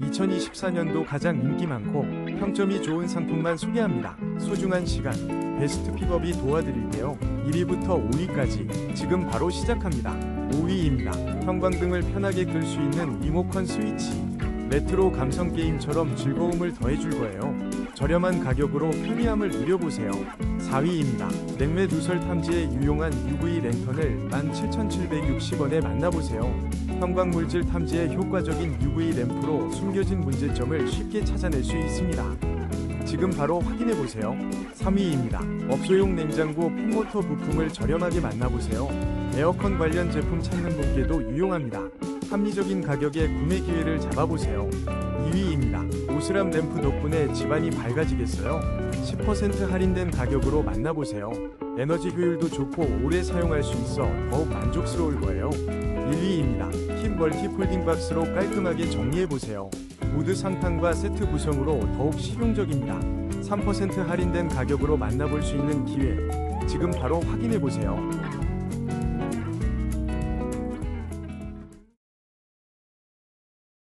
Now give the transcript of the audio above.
2024년도 가장 인기 많고 평점이 좋은 상품만 소개합니다. 소중한 시간, 베스트 픽업이 도와드릴게요. 1위부터 5위까지 지금 바로 시작합니다. 5위입니다. 형광등을 편하게 끌 수 있는 리모컨 스위치. 레트로 감성 게임처럼 즐거움을 더해줄 거예요. 저렴한 가격으로 편리함을 누려보세요. 4위입니다. 냉매 누설 탐지에 유용한 UV 랜턴을 17,760원에 만나보세요. 형광물질 탐지에 효과적인 UV 램프로 숨겨진 문제점을 쉽게 찾아낼 수 있습니다. 지금 바로 확인해 보세요. 3위입니다. 업소용 냉장고 팬모터 부품을 저렴하게 만나보세요. 에어컨 관련 제품 찾는 분께도 유용합니다. 합리적인 가격에 구매 기회를 잡아보세요. 2위입니다. 오스람 램프 덕분에 집안이 밝아지겠어요. 10% 할인된 가격으로 만나보세요. 에너지 효율도 좋고 오래 사용할 수 있어 더욱 만족스러울 거예요. 1위입니다. 킴 멀티 폴딩 박스로 깔끔하게 정리해보세요. 모드 상판과 세트 구성으로 더욱 실용적입니다. 3% 할인된 가격으로 만나볼 수 있는 기회. 지금 바로 확인해보세요.